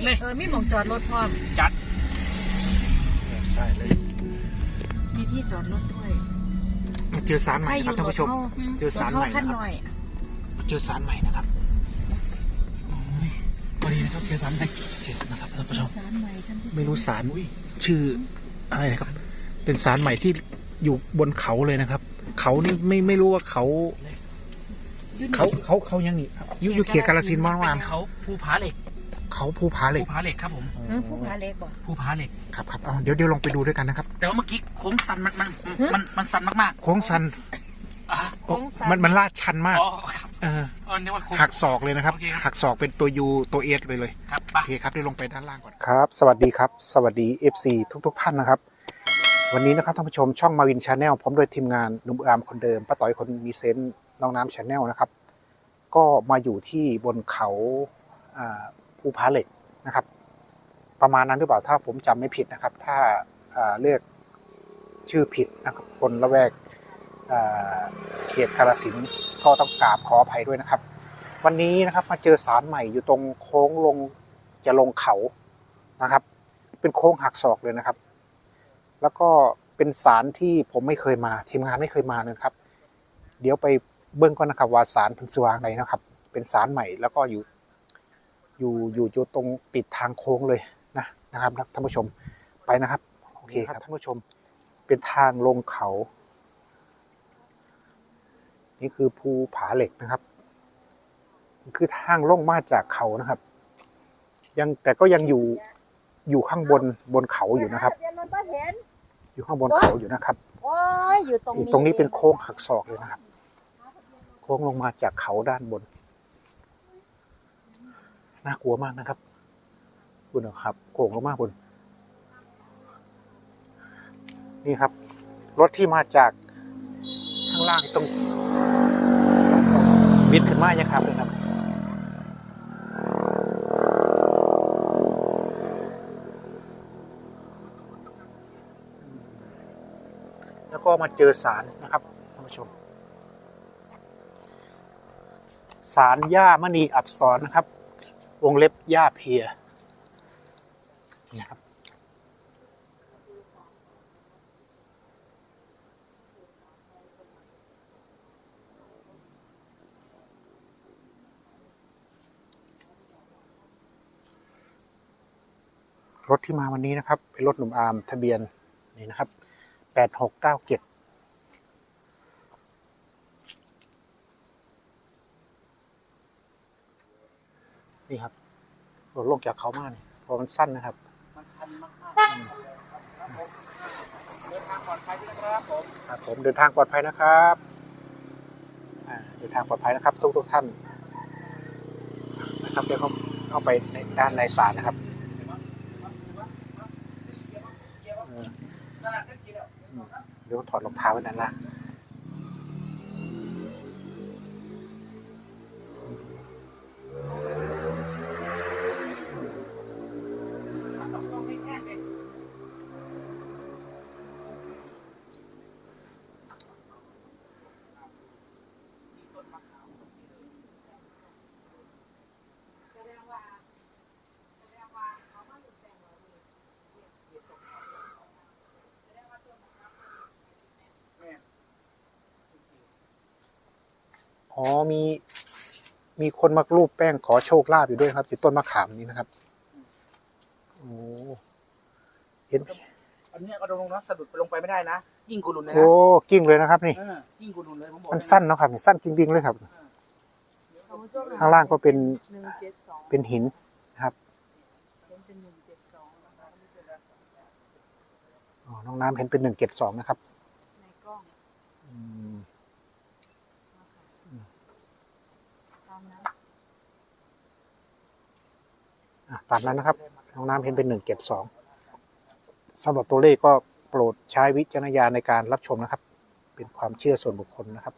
ดเลย เออมีหมองจอดรถพร้อม จัด ใช่เลยมีที่จอดรถด้วยมาเจอสารใหม่นะครับท่านผู้ชม เจอสารใหม่ขั้นนะครับ หน่อยมาเจอสารใหม่นะครับโอ้ยพอดีนะครับเจอสารไหนเห็นนะครับท่านผู้ชม สารใหม่ท่านผู้ชมไม่รู้สารชื่ออะไรนะครับ เป็นสารใหม่ที่อยู่บนเขาเลยนะครับ เขานี่ไม่ไม่รู้ว่าเขาอยู่เขาเขาเขายังนี่อยู่อยู่เขตกาลสินธุ์บ้านวานเป็นเขาภูผาเหล็ก เขาภูผาเหล็ภูกผาเหล็กครับผมเออผู้พาเล็กบอก ภูผาเหล็ก ครับครับเอาเดี๋ยวเดี๋ยวลองไปดูด้วยกันนะครับ แต่ว่าเมื่อกี้โค้งสันมันมันมันมันสันมากโค้งสันๆอะมันมันลาดชันมาก อ๋อครับเออ อ๋อนึกว่าโค้ง หักศอกเลยนะครับ โอเคครับ หักศอกเป็นตัวยูตัวเอสไปเลย ครับไป โอเคครับเดี๋ยวลงไปด้านล่างก่อน ครับ สวัสดีครับ สวัสดี FC ทุกทุกๆท่านนะครับ วันนี้นะครับท่านผู้ชมช่องมาวินชาแนลพร้อมด้วยทีมงานหนุ่มอามคนเดิมป้าต่อยคนมีเซนต์น้องน้ำชาแนลนะครับ ก็มาอยู่ที่บนเขาอ่า ภูผาเหล็กนะครับ ประมาณนั้นหรือเปล่าถ้าผมจำไม่ผิดนะครับ ถ้าเรียกชื่อผิดนะครับ คนละแวกเขตกาฬสินก็ต้องกราบขออภัยด้วยนะครับ วันนี้นะครับมาเจอสารใหม่อยู่ตรงโค้งลงจะลงเขานะครับ เป็นโค้งหักศอกเลยนะครับ แล้วก็เป็นสารที่ผมไม่เคยมาทีมงานไม่เคยมาเลยครับ เดี๋ยวไปเบื้องก่อนนะครับว่าสารเป็นสว่างไหนนะครับ เป็นสารใหม่แล้วก็อยู่ อยู่อยู่อยู่ตรงติดทางโค้งเลยนะนะครับท่านผู้ชมไปนะครับโอเคครับท่านผู้ชมเป็นทางลงเขา นี่คือภูผาเหล็กนะครับคือทางลงมาจากเขานะครับ ยังแต่ก็ยังอยู่อยู่ข้างบนบนเขาอยู่นะครับเดี๋ยวมันก็เห็นอยู่ข้างบนเขาอยู่นะครับโอ้ยอยู่ตรงนี่นี้ตรงนี้เป็นโค้งหักศอกเลยนะครับ โค้งลงมาจากเขาด้านบน น่ากลัวมากนะครับคุณนะครับโค้งลงมาบนนี่ครับ รถที่มาจากข้างล่างตรงบิดขึ้นมาเนี่ยครับเลยครับแล้วก็มาเจอสารนะครับท่านผู้ชม สารหญ้ามณีอับสรนะครับ วงเล็บหญ้าเพียนะครับรถที่มาวันนี้นะครับ เป็นรถหนุ่มอาร์มทะเบียนนี่นะครับ 8697 นี่ครับรถลงจากเขามาเนี่ยเพราะมันสั้นนะครับมันชันมากๆครับผมเดินทางปลอดภัยด้วยนะครับผมครับผมเดินทางปลอดภัยนะครับอ่าเดินทางปลอดภัยนะครับ ทุกทุกๆท่านนะครับเดี๋ยวเขาเข้าไปในด้านในศาลนะครับเอออืมเดี๋ยวถอดรองเท้าไว้ด้านล่าง อ๋อมีมีคนมารูปแป้งขอโชคลาภอยู่ด้วยครับอยู่ต้นมะขามนี้นะครับโอ้เห็นอันเนี้ยก็ลงนะสะดุดไปลงไปไม่ได้นะยิ่งกุลุนเลยโอ้นะกิ้งเลยนะครับ นี่เออยิ่งกุลุนเลยผมบอกมันสั้นเนาะครับนี่สั้นจริงๆเลยครับข้างล่างก็เป็นหนึ่งเจ็ดสองเป็นหินนะครับเป็นหนึ่งเจ็ดสองนะคะอ๋อน้องน้ำเห็นเป็นหนึ่งเจ็ดสองนะครับ ในกล้อง อืม ตามนั้น อะ ตามนั้นนะครับ น้องน้ำเห็นเป็นหนึ่งเจ็ดสองสำหรับตัวเลขก็โปรดใช้วิจารณญาณในการรับชมนะครับ เป็นความเชื่อส่วนบุคคลนะครับ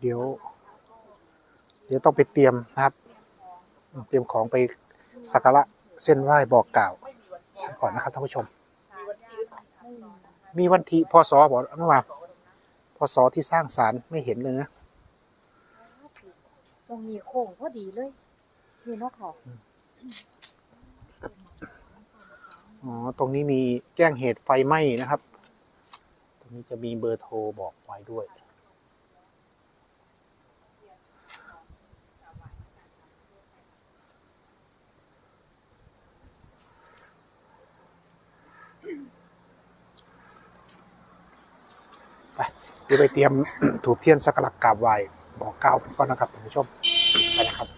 เดี๋ยว เดี๋ยวต้องไปเตรียมนะครับ เตรียมของไปสักการะเส้นไหว้บอกกล่าวก่อนนะครับท่านผู้ชม มีวันที่พศบอกเมื่อวานพศที่สร้างศาลไม่เห็นเลยนะตรงนี้โค้งพอดีเลยนี่เนาะค่ะอ๋อ ตรงนี้มีแจ้งเหตุไฟไหม้นะครับ ตรงนี้จะมีเบอร์โทรบอกไว้ด้วย ดี๋ยวไปเตรียมถูกเทียนสักการะกราบไหว้บอกกล่าวก่อนนะครับท่านผู้ชมไปนะครับ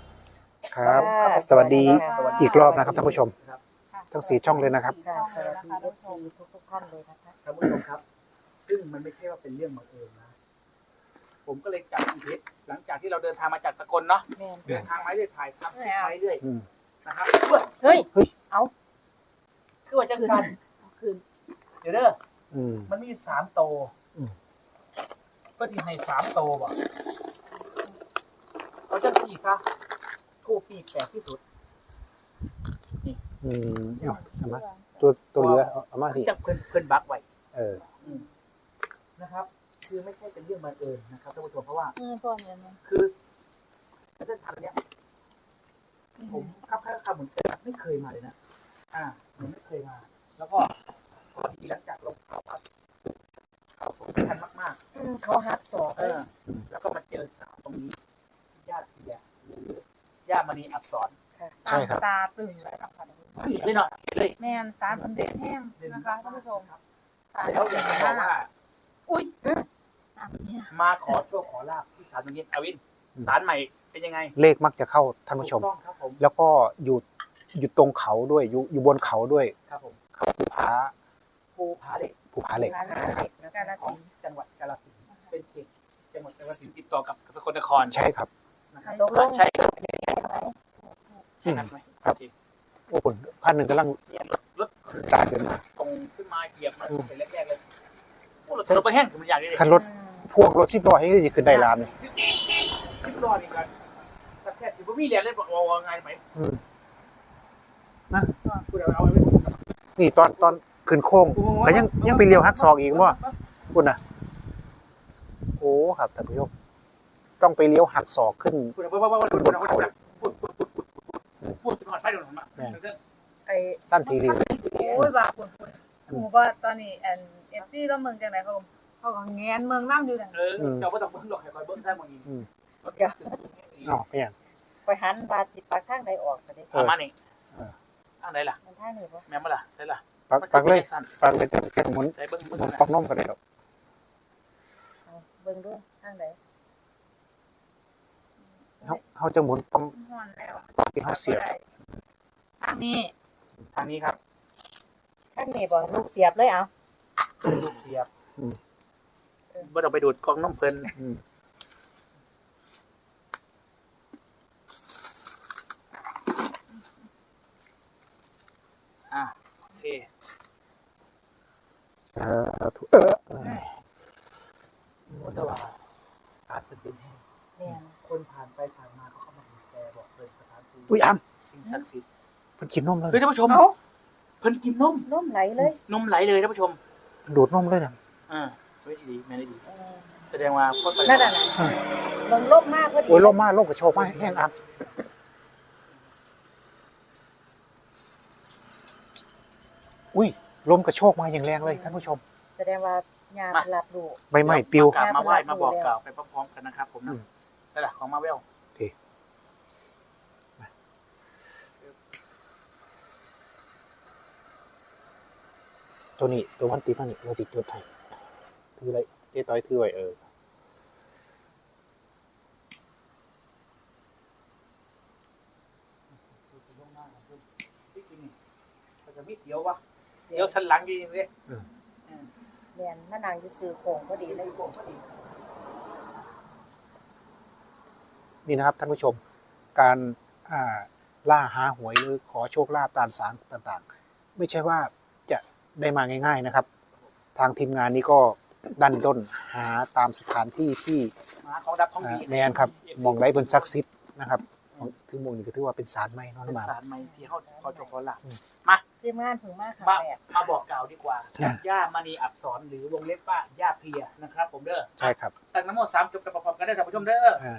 ครับ สวัสดีอีกรอบนะครับท่านผู้ชม ทั้งสี่ช่องเลยนะครับ ค่ะสวัสดีเอฟซีทุกทุกๆท่านเลยนะคะท่านผู้ชมครับ ซึ่งมันไม่ใช่ว่าเป็นเรื่องบังเอิญนะ ผมก็เลยจับอีเพชรหลังจากที่เราเดินทางมาจากสกลเนาะแม่นเดินทางมาเรื่อยถ่ายทำคลิปไปเรื่อยอืม นะครับเฮ้ย เฮ้ย เอาคือว่าจังสันคืนเดี๋ยวเด้ออืมมันมีสามโต อืมก็ที่ให้สามโตบ่เอาจังสี่ซะทูปปีแปลกที่สุดอืมเอาทำไมตัวตัวเหลือเอาเอามาที่จังเพื่อนเพื่อนบักไว้เออ นะครับ คือไม่ใช่เป็นเรื่องบังเอิญนะครับท่านผู้ชมเพราะว่า เออพ่อเนี่ยนะคือเส้นทางเนี้ย ผมครับครับครับเหมือนกันไม่เคยมาเลยนะ อ่าผมไม่เคยมา แล้วก็พอดีหลังจากลงเขาครับ เขาสำคัญมากอืมเขาหักศอกๆ เออแล้วก็มาเจอสาวตรงนี้ญาติเทียหรือย่ามณีอักษรค่ะใช่ครับ ตาตึงเลยนะคะเห็นเลยเนาะเห็นเลยแม่นสารพันเด็ดแห้งนะคะท่านผู้ชมสารแล้วอยากจะบอกว่าอุ้ยอะเนี่ยมาขอโชคขอลาบที่ศาลตรงนี้อาวินศาลใหม่เป็นยังไงเลขมักจะเข้าท่านผู้ชม ถูกต้องครับผมแล้วก็อยู่อยู่ตรงเขาด้วยอยู่อยู่บนเขาด้วยครับผม เขาภูผา ภูผาเหล็กภูผาเหล็กร้านนะครับเด็กนะกาลของสินธุ์จังหวัดกาฬสินธุ์เป็นเขตจังหวัดกาฬสินธุ์ติดต่อกับสกลนครใช่ครับ นะครับตกลงใช่ครับใช่ไหมใช่ครับไหมครับ โอเโอ้โหขั้นหนึ่งกำลังเนี่ยรถรถตายเกินมาตรงขึ้นมาเหยียบมันเป็นแรกๆเลยโอ้รถรถไปแห้งถึงมันอย่างนี้เลยคันรถพ่วงรถสิบล้อให้จะขึ้นได้ลามเลยขึ้นรอดอีกแล้วแต่แค่ถือว่ามีแรงเลยบอกว่าไงไหมอืมนะคุณเอาเอาไว้นี่ตอนตอน ขึ้นโค้งก็ยังยังไปเลี้ยวฮักซอกอีกว่าคุณนะโอ้ครับท่านผู้ชมต้องไปเลี้ยวหักศอกขึ้นคุณเอาว่าว่าว่าคุณเอาว่าพูดพูดพูดพูดพูดพูดก่อนไปเดี๋ยวผมมาไอ้สั้นทีเดียวโอ้ยว่าคุณคุณหมูว่าตอนนี้แอนเอฟซีแล้วเมืองจังไหนเขาก็เขาก็แงนเมืองน้ำอยู่ดังเออเจ้าก็ต้องเบิ้งหลอกให้คอยเบิ้งได้บางทีอ๋อไม่อย่างไปหันบาติดปากทางใดออกซะเด็เอามานี่อันไหนล่ะมันท่างนี่ปะแม่มาล่ะได้ล่ะ ปักปักเลยปักเลยแต่แค่หมุนได้เบิ้งเบิ้งหมุนนะปักน้มก็ได้หรอกเอาเบิ่งดูทางใดเขาเขาจะหมุนปักห่อนแล้วปักที่เขาเสียบอันนี้ทางนี้ครับทางนี้บ่ลูกเสียบเลยเอาลูกเสียบว่าเราไปดูดกองน้ำเพลิน อืม อะโอเค สาธุเออแต่ว่าอาจจะเป็นแห้งแม่นคนผ่านไปผ่านมาเขาก็มาบีบแต่บอกเป็นสถานที่อุ้ยอ้ำสิ่งศักดิ์สิทธิ์เพิ่นกินนมเลยเฮ้ยท่านผู้ชมเอาเพิ่นกินนมล้มไหลเลยนมไหลเลยท่านผู้ชมดูดนมเลยนะอ่าไม่ดีไม่ได้ดีเออแสดงว่าพวกนั่นน่ะเบิ่งล่มมากพอดีโอ้ยลมมากลมกระโชกมากแห้งอ้ำอุ้ย ลมกระโชกมาอย่างแรงเลยท่านผู้ชม แสดงว่าญาติรับรู้ใบไม้ปลิว กราบมาไหว้มาบอกกล่าวไปพร้อมๆกันนะครับ ผมอืนะมนั่นแหละของมาเวลตัวนี้ตัวมันติดมันนี่เราจิจุดให้ถืออะไรเจ๊ต้อยถือไว้เออแต่จะไม่เสียววะ เสียวสันหลังดีเลยแม่นมานางอยู่ซื้อโค้งพอดีเลยนี่นะครับท่านผู้ชมการอ่าล่าหาหวยหรือขอโชคลาภตามสารต่างๆ ไม่ใช่ว่าจะได้มาง่าย ๆนะครับ ทางทีมงานนี้ก็ดันด้นหาตามสถานที่ที่หมาของดับของอ่าดีแมนครับมองไรบนซักซิดนะครับถึงโมงนี้ก็ถือว่าเป็นสารไหมเนาะเป็นน้ำอามสารไหมที่เขาเขาจกเขาหลัก ทีมงานเพิ่งมาครั้งมาแรกมาบอกกล่าวดีกว่าอะย่ามณีอักษรหรือวงเล็บว่าย่าเพียนะครับ ผมเด้อใช่ครับตั้งน้ำมนต์สามจบกับพร้อมๆกันได้ท่านผู้ชมเด้ออ่า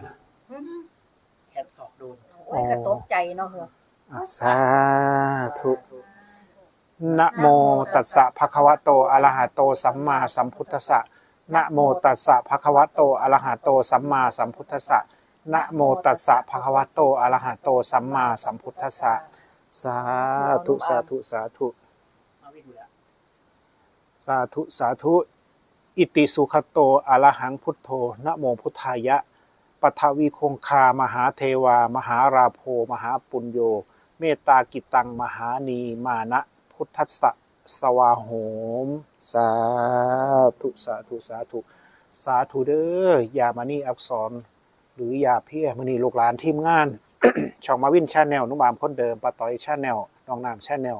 แขนศอกโดนโอ้ยกระตกใจเนาะเหรออะสาธุนะโมตัสสะภะคะวะโตอะระหะโตสัมมาสัมพุทธัสสะนะโมตัสสะภะคะวะโตอะระหะโตสัมมาสัมพุทธัสสะนะโมตัสสะภะคะวะโตอะระหะโตสัมมาสัมพุทธัสสะ สาธุสาธุสาธุมาวิ่งดูแล้วสาธุสาธุ อิติสุขโตอะระหังพุทโธนะโมพุทธายะปัทวีคงคามหาเทวา มหาราโพมหาปุญโย เมตตากิตังมหานีมานะพุทธัสสะสวาโหม สาธุสาธุสาธุสาธุเด้อยามานี่อักษร หรือยาเพียมณีลูกหลานทีมงาน ช่องมาวินชาแนลนุ่มอามคนเดิมปาตอยชาแนลน้องน้ำชาแนล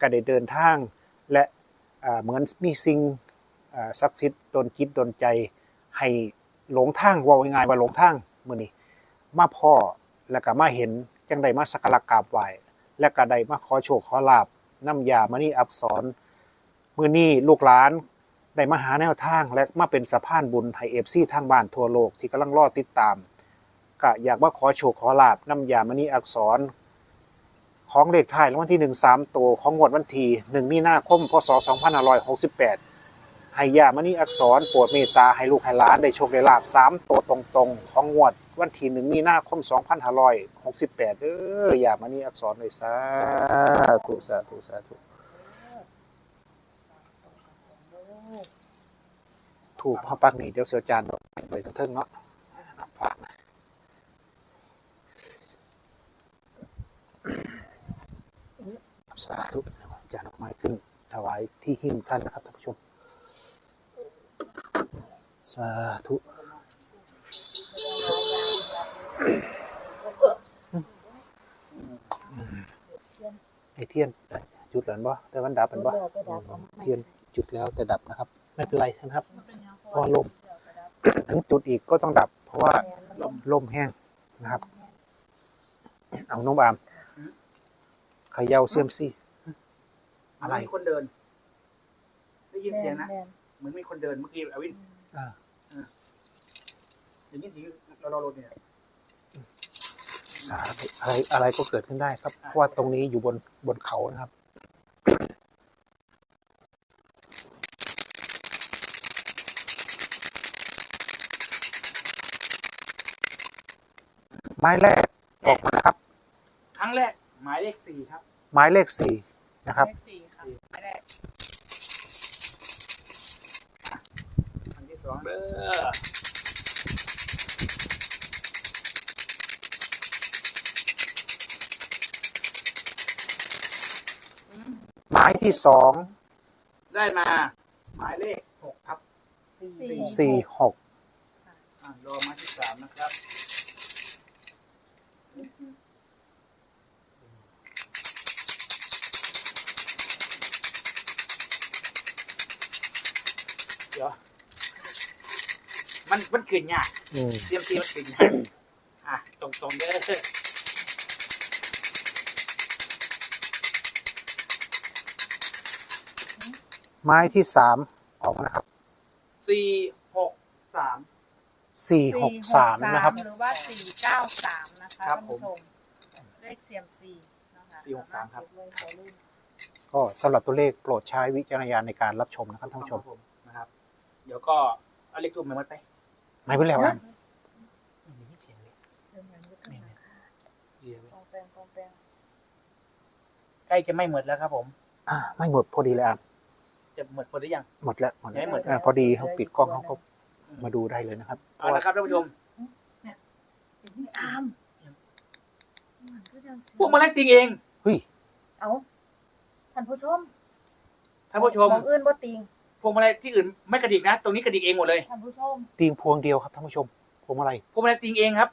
ก็ได้เดินทาง และเหมือนมีสิ่งศักดิ์สิทธิ์ดนจิตดนใจ ให้หลงทางว่าง่ายว่าหลงทางมือนี้มาพ่อแล้วก็มาเห็นจังได้มาสักการะกราบไหว้และก็ได้มาขอโชคขอลาบน้ำยามณีอักษรมือนี้ลูกหลานได้มาหาแนวทางและมาเป็นสะพานบุญให้ FC ทางบ้านทั่วโลกที่กำลังรอติดตาม ก็อยากมาขอโชคขอลาบน้ำยามณีอักษร ของเลขท้ายรางวัลที่หนึ่งสามตัวของงวดวันที่หนึ่งมีนาคมพศสองพันห้าร้อยหกสิบแปดให้ยามณีอักษรโปรดเมตตาให้ลูกให้หลานได้โชคได้ลาบสามตัวตรงๆ ของงวดวันที่หนึ่งมีนาคมสองพันห้าร้อยหกสิบแปดเออยามณีอักษรเลยสาธุสาธุสาธุถูกพ่อปักหนีเดี๋ยวเสียวจานดอกไปทั้งเทิงเนาะฝากนะ สาธุจานดอกไม้ขึ้นถวายที่หิ้งท่านนะครับท่านผู้ชม สาธุไอเทียนจุดแล้วบ่แต่วันดับเป็นบ่เดี๋ยวไปดับเอามาเทียนจุดแล้วแต่ดับนะครับ ไม่เป็นไรนะครับเพราะลมถึงจุดอีกก็ต้องดับ เพราะว่าแม่นมันลมแห้งนะครับ เอาน้องอาม เขย่าเซียมซี่ อะไรมีคนเดิน ได้ยินแม่เสียงนนะแม่นเหมือนมีคนเดินเมื่อกี้อวินอ่า อย่างนี้ทีเราเราเนี่ย สาธุอะไรอะไรก็เกิดขึ้นได้ครับ เพราะว่าตรงนี้อยู่บนบนเขานะครับ ไม้แรกออกมาครับ ครั้งแรก หมายเลขสี่ครับไม้เลขสี่นะครับ เลขสี่ค่ะไม่ได้ครั้งที่สองเด้อไม้ที่สองได้มา หมายเลขหกครับสี่สี่หก มันมันขึ้นยากอืมเตรียมตีมันขึ้นยากอะตรงตรงๆเด้อไม้ที่สามออกมานะครับสี่หกสาม สี่หกสามนะครับ หรือว่าสี่เก้าสามนะคะครัท่าบนผมผู้ชมเลขเซียมซีนะคะสี่หกสามครับเก็ไว้ใช้รุ่นก็สำหรับตัวเลขโปรดใช้วิจารณญาณในการรับชมนะครับท่านผู้ชม ครับผมนะครับ เดี๋ยวก็เอาเลขทูบมามัดไป ไม่เป็นไรวะไม่มีเสียงเลยเชิญงานยุทธนาค่ะเดี๋ยวปองแปงปองแปงใกล้จะไม่หมดแล้วครับผม อ่า ไม่หมดพอดีเลยอะจะหมดคนหรือยัง หมดแล้วหมดยังไม่หมดแล้วอ่าพอดีเขาปิดกล้องเขาก็มาดูได้เลยนะครับเพเอาราะว่าละครับท่านผู้ชมนี่อามมันก็ยังพวกแมลงติงเองเฮ้ยเอาท่านผู้ชมท่านผู้ชมมองอื่นบ่ติง พวกแมลงที่อื่นไม่กระดิกนะ ตรงนี้กระดิกเองหมดเลยท่านผู้ชมตีงพวงเดียวครับท่านผู้ชมพวงมาลัยพวกแมลงติงเองครับ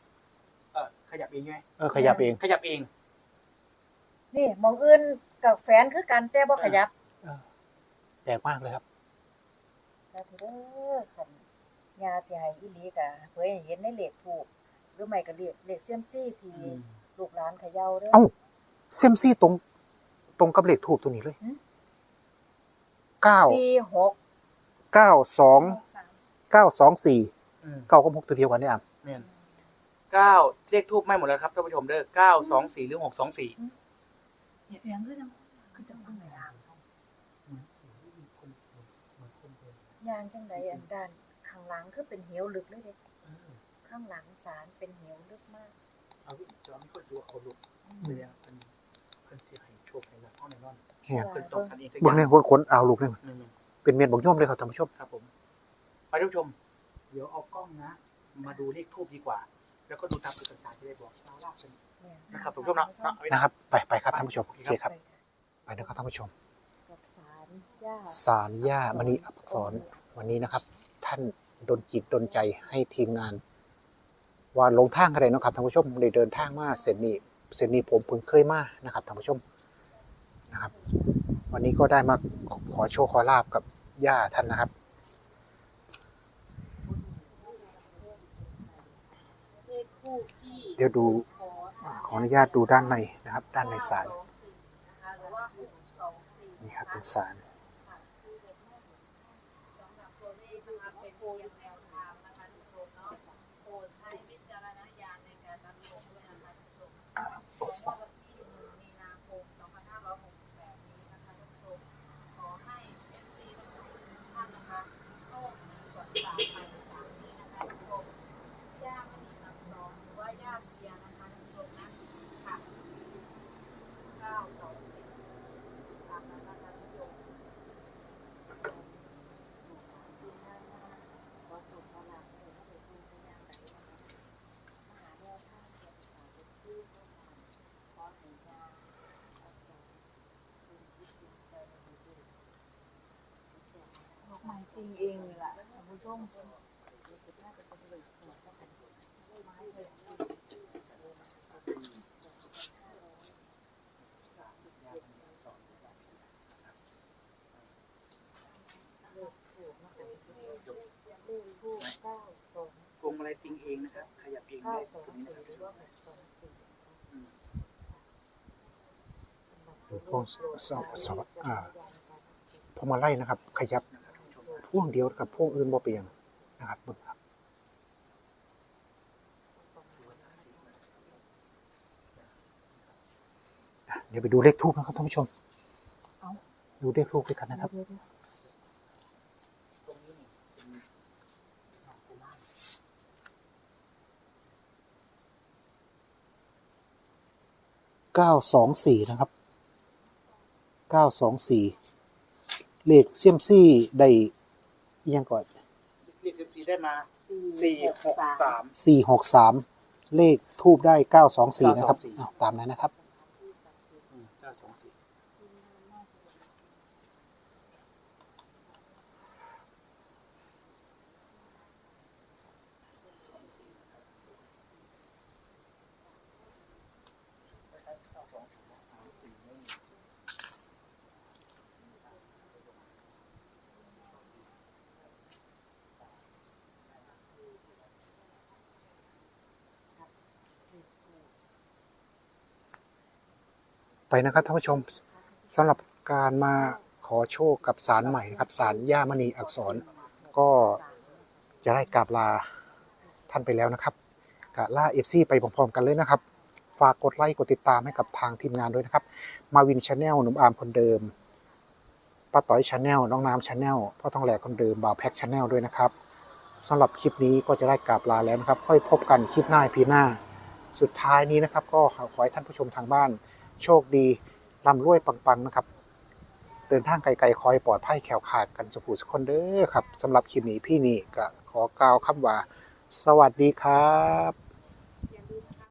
เออขยับเองใช่ไหมเออขยับเองขยับเอง นี่มองอื่นกับแฟนคือกันแต่บ่ขยับแปลกมากเลยครับสาธุเด้อคันยาสิให้อีหลีกะเผยให้เห็นในเลขถูกหรือไม่ก็เลขเลขเซียมซี่ที่อืมลูกหลานเขย่าเด้อเอ้าเซยมซี่ตรง ตรงกับเลขทูบตัวนี้เลยหืมเก้าสี่หก เก้าสองสามเก้าสองสี่อืมเก้ากับหกตัวเดียวกันเนี่ยอะแม่นเก้าเลขทูบไม่หมดแล้วครับท่านผู้ชมเด้อเก้าสองสี่หรือหกสองสี่เสียงคือจังคือจังคนไหนอะยางจังใดอันด้านข้างหลังคือเป็นเหวลึกเลยเด้ข้างหลังศาลเป็นเหวลึกมากเอาวิจารณ์คนดูเขาลุกไม่ได้เป็นเป็นเสียให้โชคในหลักห้องในนอนเนี่ยเพิ่นต้องกันเองทุกอเบิ่งย่างเนี่ยเบิ่งคนเอาลูกเนี่ย แม่น เป็นเมียนบอกโย่อมเลยครับท่านผู้ชมๆครับผมไปท่านผู้ชม เดี๋ยวเอากล้องนะ มาดูเลขทูบดีกว่า แล้วก็ดูตามจุดต่างๆที่ได้บอกเราลากเป็นเนี่ยนะครับท่านผู้ชมนะนะเอาไว้นะครับ ไปไปครับท่านผู้ชมโอเคครับ ไปค่ะไปนะครับท่านผู้ชม กับศาลย่าสารย่ามณีอักษรวันนี้นะครับ ท่านดนจิตดนใจให้ทีมงาน ว่าลงทางกันเลยนาะครับท่านผู้ชมได้เดินทางมาเสร็จนี้เสร็จนี้ผมเพิ่งเคยมานะครับท่านผู้ชมนะครับ วันนี้ก็ได้มาขอโชคขอลาบกับย่าท่านนะครับ เดี๋ยวดูขออนุญาตดูด้านในนะครับ ด้านในศาลนี่ครับเป็นศาล ละท่านผู้ชมฟงอะไรติงเองนะครับ ขยับเองได้ตรงนี้นะครับหรือพวกสวสวอ่า พวงมาไล่นะครับ ขยับ พ่วงเดียวกับพ่วงอื่นบ่เปลี่ยนนะครับเบิ่งครับอะเดี๋ยวไปดูเลขทูบนะครับท่านผู้ชมดูเลขทูบด้วยกันนะครับตรงนี้นี่เป็นหนองกุมารเก้าสองสี่นะครับเก้าสองสี่เลขเซียมซี่ได้ อิหยังก่อนเลขสิบสี่ได้มาสี่หกสาม สี่หกสามเลขทูบได้เก้าสองสี่นะครับ924 อ้าวตามนั้นนะครับ ไปนะครับท่านผู้ชมสำหรับการมาขอโชคกับสารใหม่นะครับสารย่ามณีอักษร ก็จะได้กราบลาท่านไปแล้วนะครับกะล่าเอฟซีไปพร้อมๆกันเลยนะครับ ฝากกดไลค์กดติดตามให้กับทางทีมงานด้วยนะครับ มาวินชาแนลหนุ่มอาร์มคนเดิมป้าต้อยชาแนลน้องน้ำชาแนลพ่อทองแหลกคนเดิมบ่าวแพ็กชาแนลด้วยนะครับสำหรับคลิปนี้ก็จะได้กราบลาแล้วนะครับ ค่อยพบกันคลิปหน้าพีหน้า สุดท้ายนี้นะครับ ก็ขอให้ท่านผู้ชมทางบ้าน โชคดีร่ำรวยปังๆนะครับ เดินทางไกลๆคอยปลอดภัยแขวขาดกันสุขสุคนเด้อครับสำหรับคลิปนี้พี่นี่ก็ขอกล่าวคำว่า สวัสดีครับ